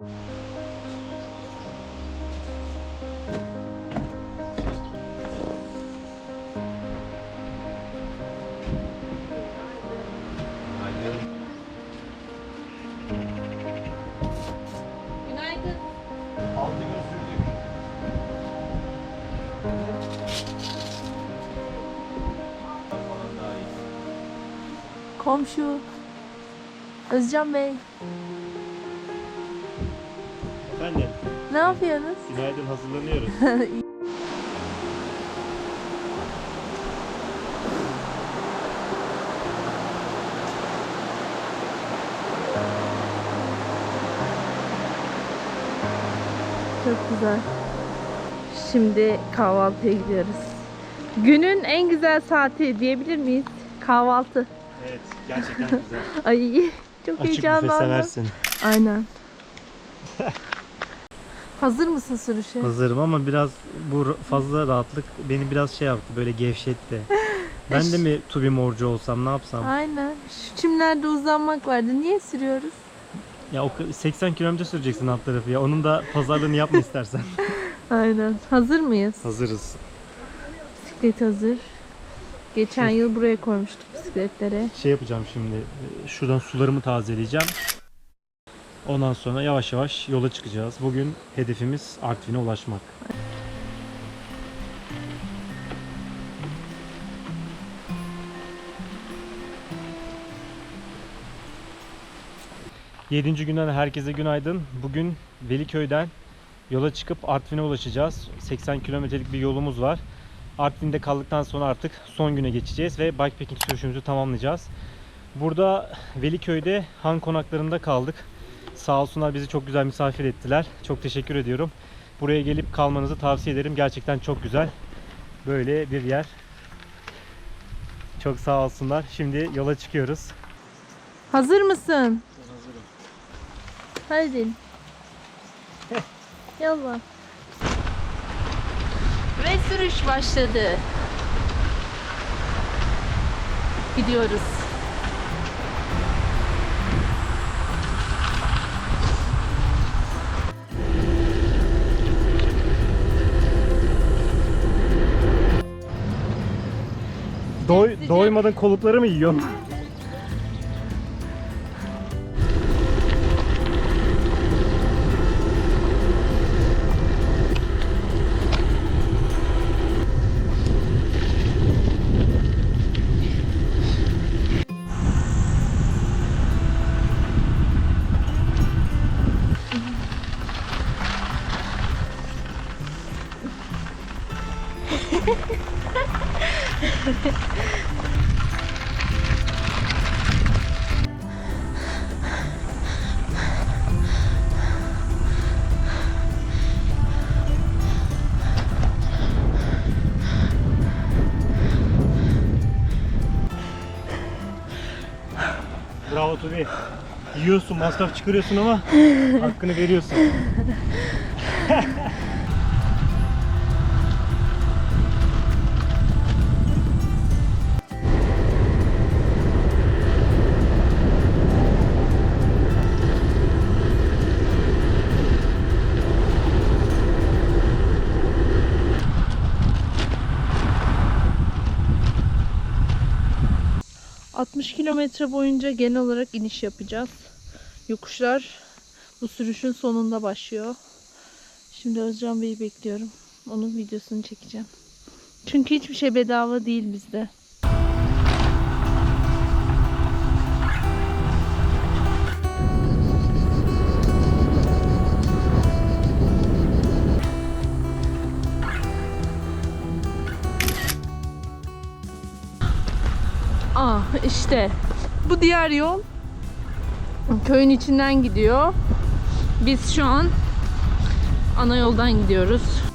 Günaydın. Altı gün sürdük. Falan daha iyi. Komşu. Özcan Bey. Ne yapıyorsunuz? günaydın hazırlanıyoruz. Çok güzel. Şimdi kahvaltıya gidiyoruz. Günün en güzel saati diyebilir miyiz? Kahvaltı. evet, gerçekten güzel. Ay çok Açık büfe heyecanlandım. seversin. Aynen. Hazır mısın sürüşe? Hazırım ama biraz bu fazla rahatlık beni biraz şey yaptı, böyle gevşetti. Ben de mi Tubi Morcu olsam, ne yapsam? Aynen. Şu çimlerde uzanmak vardı. Niye sürüyoruz? Ya o ka- 80 kilometre süreceksin alt tarafı ya. Onun da pazarlığını yapma istersen. Aynen. Hazır mıyız? Hazırız. Bisiklet hazır. Geçen yıl buraya koymuştuk bisikletlere. Şey yapacağım şimdi. Şuradan sularımı tazeleyeceğim. Ondan sonra yavaş yavaş yola çıkacağız. Bugün hedefimiz Artvin'e ulaşmak. Yedinci günden herkese günaydın. Bugün Veliköy'den yola çıkıp Artvin'e ulaşacağız. 80 kilometrelik bir yolumuz var. Artvin'de kaldıktan sonra artık son güne geçeceğiz ve bikepacking sürüşümüzü tamamlayacağız. Burada Veliköy'de Han konaklarında kaldık. Sağ olsunlar bizi çok güzel misafir ettiler. Çok teşekkür ediyorum. Buraya gelip kalmanızı tavsiye ederim. Gerçekten çok güzel. Böyle bir yer. Çok sağ olsunlar. Şimdi yola çıkıyoruz. Hazır mısın? hazırım. Hadi. Yallah. Ve sürüş başladı. Gidiyoruz. Doy, Sıcak. doymadan kolukları mı yiyorsun? Yiyorsun, masraf çıkarıyorsun ama hakkını veriyorsun. Cık. 60 kilometre boyunca genel olarak iniş yapacağız. Yokuşlar bu sürüşün sonunda başlıyor. Şimdi Özcan Bey'i bekliyorum. Onun videosunu çekeceğim. Çünkü hiçbir şey bedava değil bizde. Ah işte bu diğer yol köyün içinden gidiyor. Biz şu an ana yoldan gidiyoruz.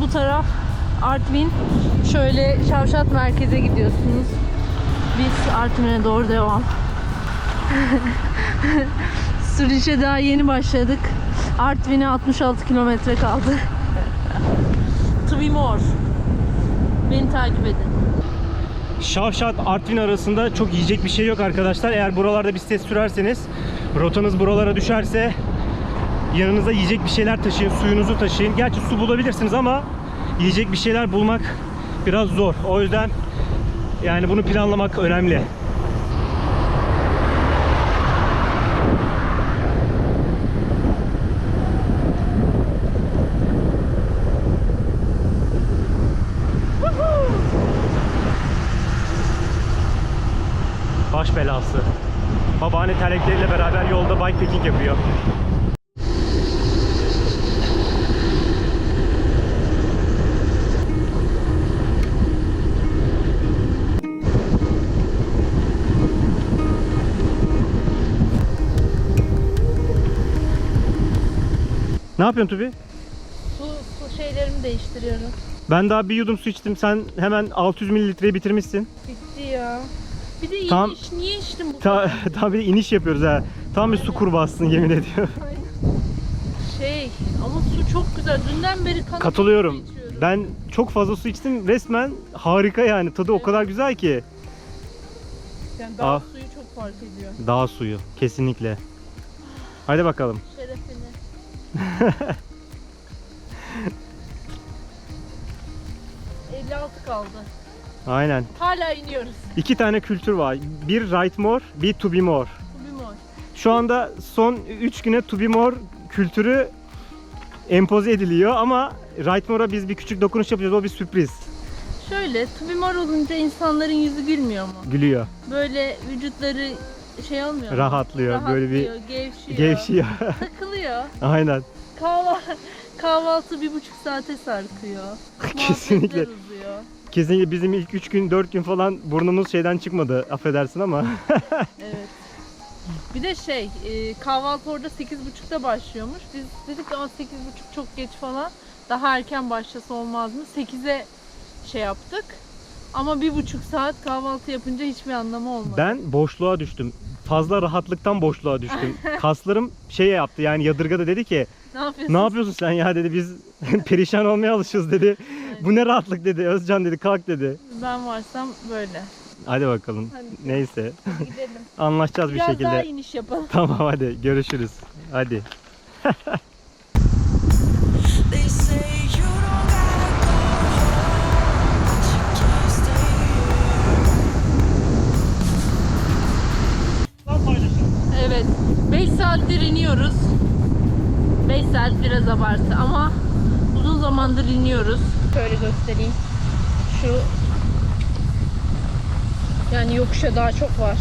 Bu taraf Artvin. Şöyle Şavşat merkeze gidiyorsunuz. Biz Artvin'e doğru devam. Sürüşe daha yeni başladık. Artvin'e 66 kilometre kaldı. to be more. Beni takip edin. Şavşat Artvin arasında çok yiyecek bir şey yok arkadaşlar. Eğer buralarda bisiklet sürerseniz rotanız buralara düşerse yanınıza yiyecek bir şeyler taşıyın, suyunuzu taşıyın. Gerçi su bulabilirsiniz ama yiyecek bir şeyler bulmak biraz zor. O yüzden yani bunu planlamak önemli. Baş belası. Babaanne terlikleriyle beraber yolda bikepacking yapıyor. Ne yapıyorsun Tubi? Su, su şeylerimi değiştiriyorum. Ben daha bir yudum su içtim. Sen hemen 600 mililitreyi bitirmişsin. Bitti ya. Bir de Tam- iniş. Niye içtim bu Ta, tam bir de iniş yapıyoruz ha. Tam bir su kurbağasısın yemin ediyorum. Şey ama su çok güzel. Dünden beri kanat Katılıyorum. içiyorum. Ben çok fazla su içtim. Resmen harika yani. Tadı o kadar güzel ki. Yani daha Ah. suyu çok fark ediyor. Dağ suyu kesinlikle. Hadi bakalım. Şerefine. ...56 kaldı. Aynen. Hala iniyoruz. İki tane kültür var. Bir right more, bir to be more. Bu bir mor. Şu anda son 3 güne to be more kültürü empoze ediliyor ama right more'a biz bir küçük dokunuş yapacağız. O bir sürpriz. Şöyle tubimor olunca insanların yüzü gülmüyor mu? Gülüyor. Böyle vücutları şey olmuyor mu? Rahatlıyor, böyle bir Rahatlıyor, gevşiyor. Gevşiyor. Takılıyor. Aynen. Kahvaltı, kahvaltı bir buçuk saate sarkıyor. Kesinlikle. Uzuyor. Kesinlikle bizim ilk 3 gün 4 gün falan burnumuz şeyden çıkmadı. Affedersin ama. Evet. Bir de şey, e, kahvaltı orada 8.30'da başlıyormuş. Biz dedik ama 8.30 çok geç falan. Daha erken başlasa olmaz mı? 8'e şey yaptık. Ama bir buçuk saat kahvaltı yapınca hiçbir anlamı olmadı. Ben boşluğa düştüm. Fazla rahatlıktan boşluğa düştüm. Kaslarım şey yaptı yani yadırgadı dedi ki Ne yapıyorsun? ne yapıyorsun sen ya dedi biz perişan olmaya alışıyoruz dedi. Bu ne rahatlık dedi Özcan dedi kalk dedi. Ben varsam böyle. Hadi bakalım. Hadi. Neyse Gidelim. anlaşacağız bir Biraz şekilde. daha iniş yapalım. Tamam hadi görüşürüz. Hadi. Zamandır iniyoruz. Şöyle göstereyim. Şu yani yokuşa daha çok var.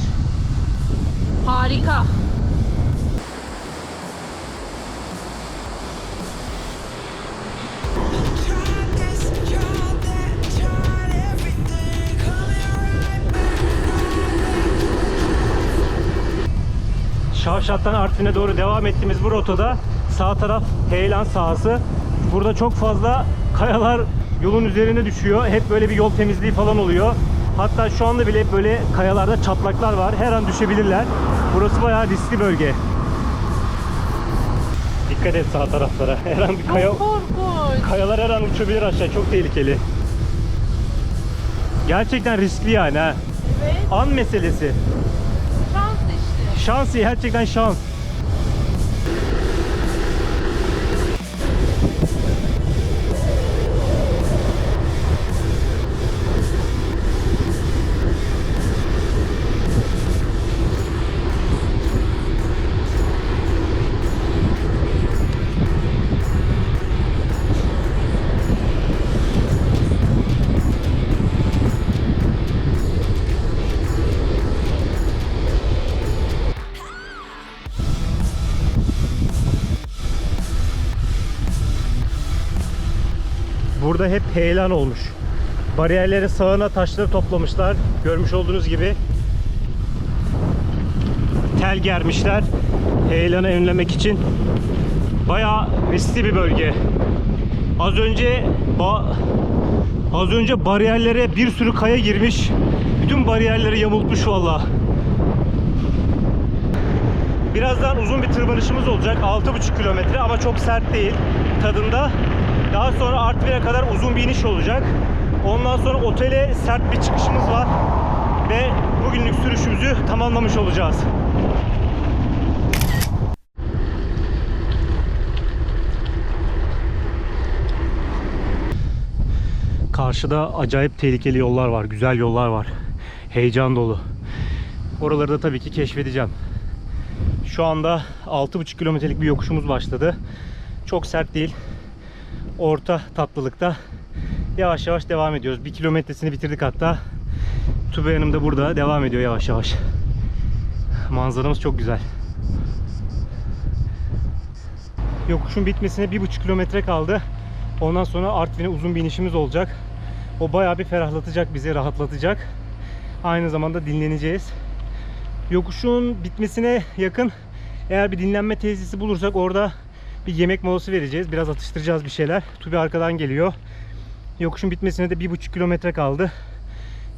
Harika. Şavşat'tan Artvin'e doğru devam ettiğimiz bu rotada sağ taraf heyelan sahası. Burada çok fazla kayalar yolun üzerine düşüyor. Hep böyle bir yol temizliği falan oluyor. Hatta şu anda bile hep böyle kayalarda çatlaklar var. Her an düşebilirler. Burası bayağı riskli bölge. Dikkat et sağ taraflara. Her an bir kaya, kayalar her an uçabilir aşağı. Çok tehlikeli. Gerçekten riskli yani ha. Evet. An meselesi. Şans işte. Şans gerçekten şans. Burada hep heyelan olmuş. Bariyerlerin sağına taşları toplamışlar. Görmüş olduğunuz gibi. Tel germişler. Heyelanı önlemek için. Bayağı riskli bir bölge. Az önce Ba Az önce bariyerlere bir sürü kaya girmiş. Bütün bariyerleri yamultmuş valla. Birazdan uzun bir tırmanışımız olacak. 6,5 kilometre ama çok sert değil tadında. Daha sonra Artvin'e kadar uzun bir iniş olacak. Ondan sonra otele sert bir çıkışımız var. Ve bugünlük sürüşümüzü tamamlamış olacağız. Karşıda acayip tehlikeli yollar var, güzel yollar var. Heyecan dolu. Oraları da tabii ki keşfedeceğim. Şu anda 6,5 kilometrelik bir yokuşumuz başladı. Çok sert değil. Orta tatlılıkta. Yavaş yavaş devam ediyoruz. Bir kilometresini bitirdik hatta. Tuba Hanım da burada devam ediyor yavaş yavaş. Manzaramız çok güzel. Yokuşun bitmesine bir buçuk kilometre kaldı. Ondan sonra Artvin'e uzun bir inişimiz olacak. O bayağı bir ferahlatacak bizi, rahatlatacak. Aynı zamanda dinleneceğiz. Yokuşun bitmesine yakın eğer bir dinlenme tesisi bulursak orada bir yemek molası vereceğiz. Biraz atıştıracağız bir şeyler. Tubi arkadan geliyor. Yokuşun bitmesine de bir buçuk kilometre kaldı.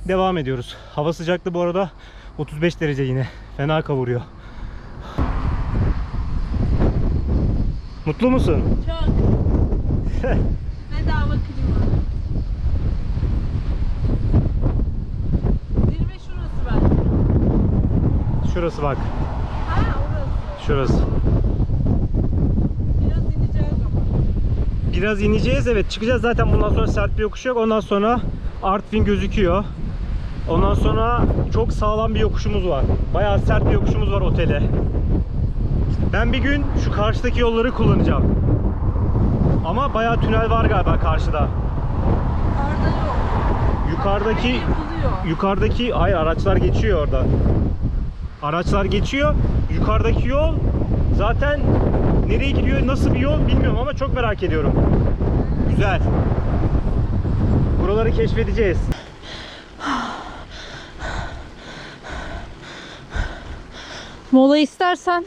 Devam ediyoruz. Hava sıcaklığı bu arada 35 derece yine. Fena kavuruyor. Mutlu musun? Çok. Bedava klima. Zirve şurası bak. Şurası bak. Ha orası. Şurası. Biraz ineceğiz ama. Biraz ineceğiz. Evet çıkacağız. Zaten bundan sonra sert bir yokuş yok. Ondan sonra Artvin gözüküyor. Ondan sonra çok sağlam bir yokuşumuz var. Bayağı sert bir yokuşumuz var otele. Ben bir gün şu karşıdaki yolları kullanacağım. Ama bayağı tünel var galiba karşıda. Arda yok. yukarıdaki yukarıdaki hayır araçlar geçiyor orada. Araçlar geçiyor. Yukarıdaki yol zaten nereye gidiyor nasıl bir yol bilmiyorum ama çok merak ediyorum güzel buraları keşfedeceğiz Mola istersen.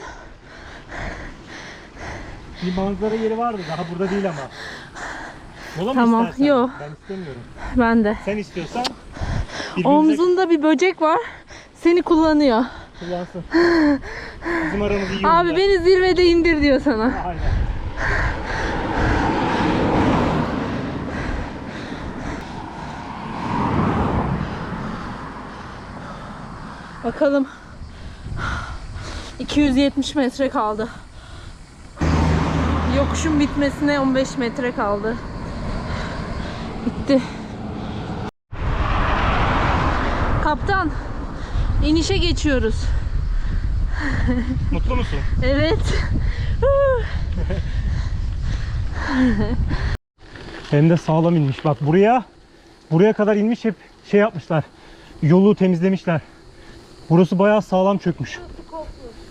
bir manzara yeri vardı daha burada değil ama Mola mı Tamam, istersen? yo. ben istemiyorum Ben de. sen istiyorsan birbirimize Omzunda bir böcek var. Seni kullanıyor. Kullansın bizim aramızı iyi Abi beni zirvede indir diyor sana. Aynen. Bakalım. 270 metre kaldı. Yokuşun bitmesine 15 metre kaldı. Bitti. İnişe geçiyoruz. mutlu musun? Evet. Hem de sağlam inmiş. Bak buraya buraya kadar inmiş hep şey yapmışlar. Yolu temizlemişler. Burası bayağı sağlam çökmüş.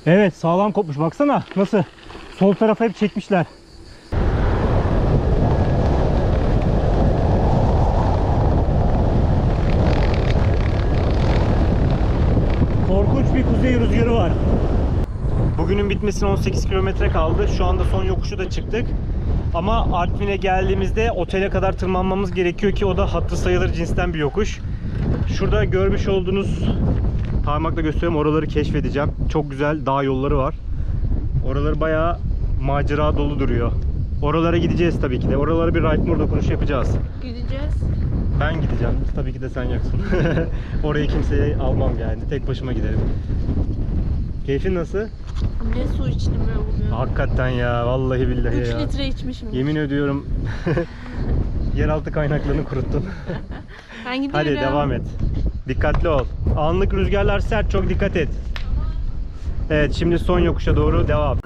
Evet sağlam kopmuş. Baksana nasıl? Sol tarafa hep çekmişler. Rüzgarı var. Bugünün bitmesine 18 kilometre kaldı. Şu anda son yokuşu da çıktık. Ama Artvin'e geldiğimizde otele kadar tırmanmamız gerekiyor ki o da hatırı sayılır cinsten bir yokuş. Şurada görmüş olduğunuz parmakla gösteriyorum oraları keşfedeceğim. Çok güzel dağ yolları var. Oraları bayağı macera dolu duruyor. Oralara gideceğiz tabii ki de. Oralara bir Right Moore dokunuşu yapacağız. Gideceğiz. Ben gideceğim. Tabii ki de sen yoksun. Orayı kimseye almam yani. Tek başıma giderim. Keyfin nasıl? Ne su içtim ben bugün. Hakikaten ya. Vallahi billahi 3 ya. litre içmişim. Yemin ediyorum yeraltı kaynaklarını kuruttun. Ben gidiyorum. Hadi devam et. Dikkatli ol. Anlık rüzgarlar sert çok dikkat et. Evet şimdi son yokuşa doğru devam.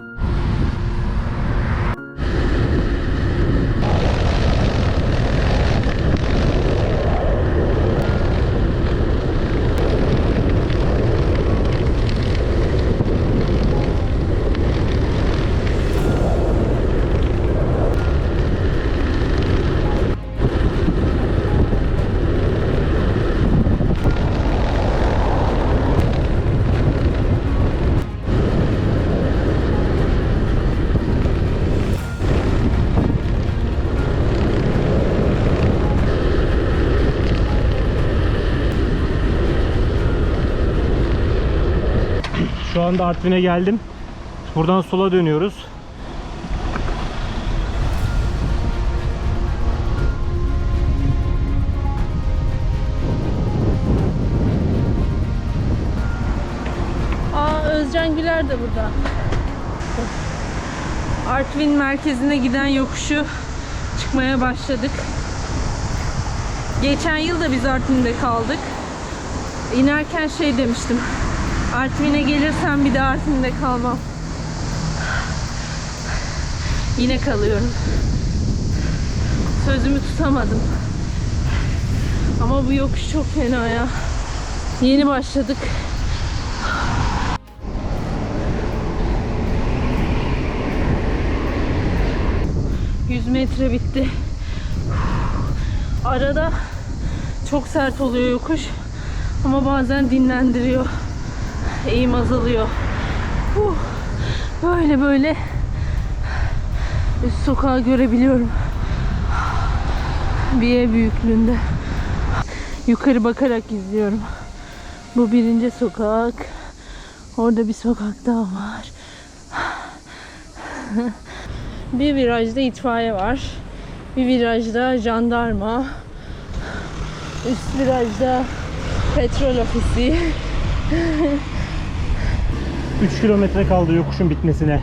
Şu anda Artvin'e geldim. Buradan sola dönüyoruz. Aa Özcan Güler de burada. Artvin merkezine giden yokuşu çıkmaya başladık. Geçen yıl da biz Artvin'de kaldık. İnerken şey demiştim. Artvin'e gelirsem bir de Artvin'de kalmam. Yine kalıyorum. Sözümü tutamadım. Ama bu yokuş çok fena ya. Yeni başladık. 100 metre bitti. Arada çok sert oluyor yokuş. Ama bazen dinlendiriyor. Eğim azalıyor. Huh. Böyle böyle üst sokağı görebiliyorum. Bir ev büyüklüğünde. Yukarı bakarak izliyorum. Bu birinci sokak. Orada bir sokak daha var. Bir virajda itfaiye var. Bir virajda jandarma. Üst virajda petrol ofisi. 3 kilometre kaldı yokuşun bitmesine.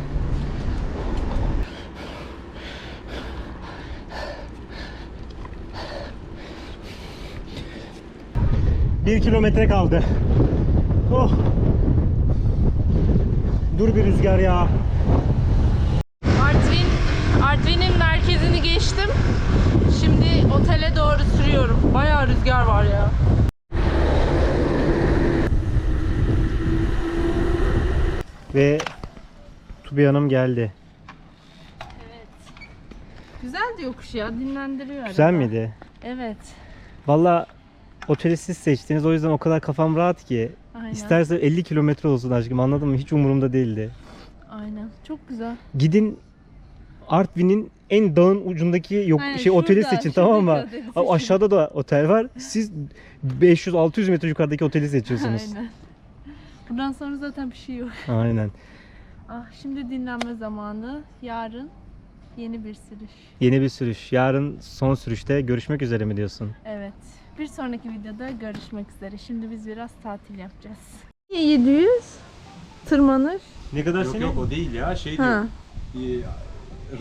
Bir kilometre kaldı. Oh. Dur bir rüzgar ya. Artvin, Artvin'in merkezini geçtim. Şimdi otele doğru sürüyorum. Bayağı rüzgar var ya. Ve Tubi Hanım geldi. Güzel yokuş ya, dinlendiriyor. Güzel arada. miydi? Evet. Valla oteli siz seçtiniz o yüzden o kadar kafam rahat ki. Aynen. İsterse 50 kilometre olsun aşkım anladın mı? Hiç umurumda değildi. Aynen. Çok güzel. Gidin Artvin'in en dağın ucundaki yok Aynen, şey oteli seçin tamam mı? şuradaki oteli A- seçin. Aşağıda da otel var. Siz 500-600 metre yukarıdaki oteli seçiyorsunuz. Aynen. Buradan sonra zaten bir şey yok. Aynen. Ah, şimdi dinlenme zamanı. Yarın yeni bir sürüş. Yeni bir sürüş. Yarın son sürüşte görüşmek üzere mi diyorsun? Evet. Bir sonraki videoda görüşmek üzere. Şimdi biz biraz tatil yapacağız. 700 tırmanır. Ne kadar Yok yok o değil ya şey Ha. diyor. e,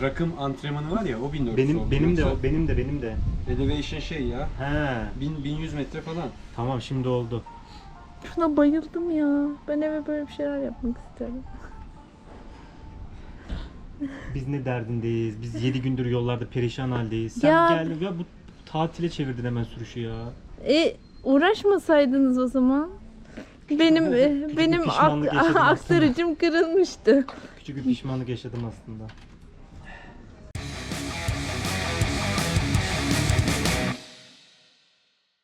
rakım antrenmanı var ya o 1400 Benim oldu. benim de Yoksa o benim de benim de. Elevation şey ya. He. 1000 1100 metre falan. Tamam şimdi oldu. Şuna bayıldım ya. Ben eve böyle bir şeyler yapmak istiyorum. Biz ne derdindeyiz? Biz 7 gündür yollarda perişan haldeyiz. Sen Ya- geldin ya bu tatile çevirdin hemen sürüşü ya. E uğraşmasaydınız o zaman. Benim e, bir benim pişmanlık ak- yaşadım aslında. aktarıcım kırılmıştı. Küçük bir pişmanlık yaşadım aslında.